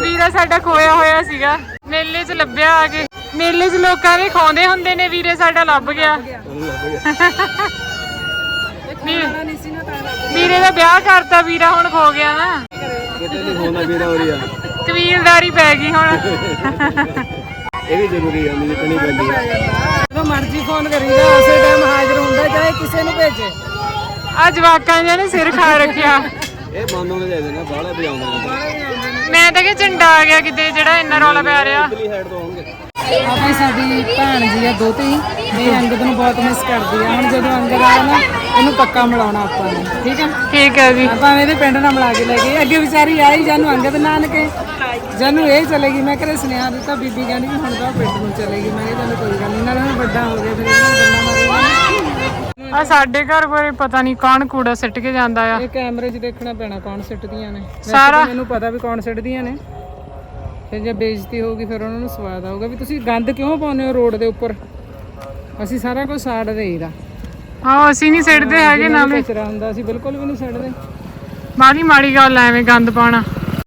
ਵੀਰਾ ਸਾਡਾ ਖੋਇਆ ਹੋਇਆ ਸੀਗਾ। ਮੇਲੇ 'ਚ ਲੱਭਿਆ ਆ ਕੇ। ਮੇਲੇ 'ਚ ਲੋਕਾਂ ਦੇ ਖੋਂਦੇ ਹੁੰਦੇ ਨੇ ਵੀਰੇ ਸਾਡਾ ਲੱਭ ਗਿਆ। ਵੀਰ- ਦਾ ਵਿਆਹ ਕਰਤਾ ਵੀਰਾ ਹੁਣ ਖੋ ਗਿਆ ਨਾ। ਕਿਤੇ ਨਹੀਂ ਹੋਣਾ ਵੀਰਾ ਹੋ ਰਹੀ। ਆ ਕਬੀਲਦਾਰੀ ਪੈ ਗਈ ਹੁਣ। ਇਹ ਵੀ ਜ਼ਰੂਰੀ ਆ ਮੈਨੂੰ ਕਣੀ ਪੈਂਦੀ। ਆ ਜਦੋਂ ਮਰਜ਼ੀ ਫੋਨ ਕਰੀਦਾ ਉਸੇ ਟਾਈਮ ਹਾਜ਼ਰ ਹੁੰਦਾ ਚਾਹੇ ਕਿਸੇ ਨੂੰ ਭੇਜੇ। ਆ ਜਵਾਕਾਂ ਜਿਹੇ ਨੇ ਸਿਰ ਖਾ ਰੱਖਿਆ। ਇਹ ਬੰਦ ਹੋਣੇ ਚਾਹੀਦੇ ਨੇ ਬਾਹਲਾ ਵਜਾਉਂਦੇ ਨੇ। ਮੈਂ ਤਾਂ ਕਿ ਝੰਡਾ ਆ ਗਿਆ ਕਿਤੇ ਜਿਹੜਾ ਇੰਨਾ ਰੌਲਾ ਪੈ ਰਿਹਾ। ਸਾਈਡ ਤੋਂ ਆਪਣੀ ਸਾਡੀ ਭੈਣ ਜੀ ਆ ਦੋਤੀ ਇਹ ਅੰਗਦ ਨੂੰ ਬਹੁਤ ਮਿਸ ਕਰਦੀ ਆ। ਹੁਣ ਜਦੋਂ ਅੰਗਦ ਆਇਆ ਨਾ ਇਹਨੂੰ ਪੱਕਾ ਮਿਲਾਉਣਾ ਆਪਾਂ ਨੇ ਠੀਕ ਆ? ਠੀਕ ਹੈ ਜੀ। ਆਪਾਂ ਇਹਦੇ ਪਿੰਡ ਨਾਲ ਮਿਲਾ ਕੇ ਲੈ ਗਏ। ਅੱਗੇ ਵਿਚਾਰੀ ਆਈ ਜਾਨੂੰ ਅੰਗਦ ਨਾਨਕੇ। ਜਾਨੂੰ ਇਹ ਚਲੇਗੀ ਮੈਂ ਘਰੇ ਸੁਨੇਹਾ ਦਿੱਤਾ ਬੀਬੀ ਕਹਿੰਦੀ ਵੀ ਹੁਣ ਤਾਂ ਉਹ ਪਿੰਡ ਨੂੰ ਚਲੇਗੀ ਮੈਂ ਕਿਹਾ ਚੱਲ ਕੋਈ ਗੱਲ ਨਹੀਂ ਨਾਲੇ ਹੁਣ ਵੱਡਾ ਹੋ ਗਿਆ ਫਿਰ ਇਹਨੂੰ ਗੱਲਾਂ ਮਾਰੂਗਾ ਆ ਸਾਡੇ ਘਰ ਬਾਰੇ ਪਤਾ ਨਹੀਂ ਕੌਣ ਕੂੜਾ ਸਿੱਟ ਕੇ ਜਾਂਦਾ ਆ। ਇਹ ਕੈਮਰੇ 'ਚ ਦੇਖਣਾ ਪੈਣਾ ਕੌਣ ਸਿੱਟਦੀਆਂ ਨੇ। ਵੈਸੇ ਸਾਰਾ- ਮੈਨੂੰ ਪਤਾ ਵੀ ਕੌਣ ਸਿੱਟਦੀਆਂ ਨੇ। ਫਿਰ ਜੇ ਬੇਇੱਜ਼ਤੀ ਹੋਊਗੀ ਫਿਰ ਉਹਨਾਂ ਨੂੰ ਸਵਾਦ ਆਊਗਾ ਵੀ ਤੁਸੀਂ ਗੰਦ ਕਿਉਂ ਪਾਉਂਦੇ ਹੋ ਰੋਡ ਦੇ ਉੱਪਰ? ਅਸੀਂ ਸਾਰਾ ਕੁਝ ਸਾੜ ਦੇਈਦਾ। ਹਾਂ ਅਸੀਂ ਨਹੀਂ ਸਿੱਟਦੇ ਹੈਗੇ ਨਾਲੇ ਕਚਰਾ ਹੁੰਦਾ ਅਸੀਂ ਬਿਲਕੁਲ ਵੀ ਨਹੀਂ ਸਿੱਟਦੇ। ਬਾਲੀ ਮਾੜੀ ਗੱਲ ਐਵੇਂ ਗੰਦ ਪਾਣਾ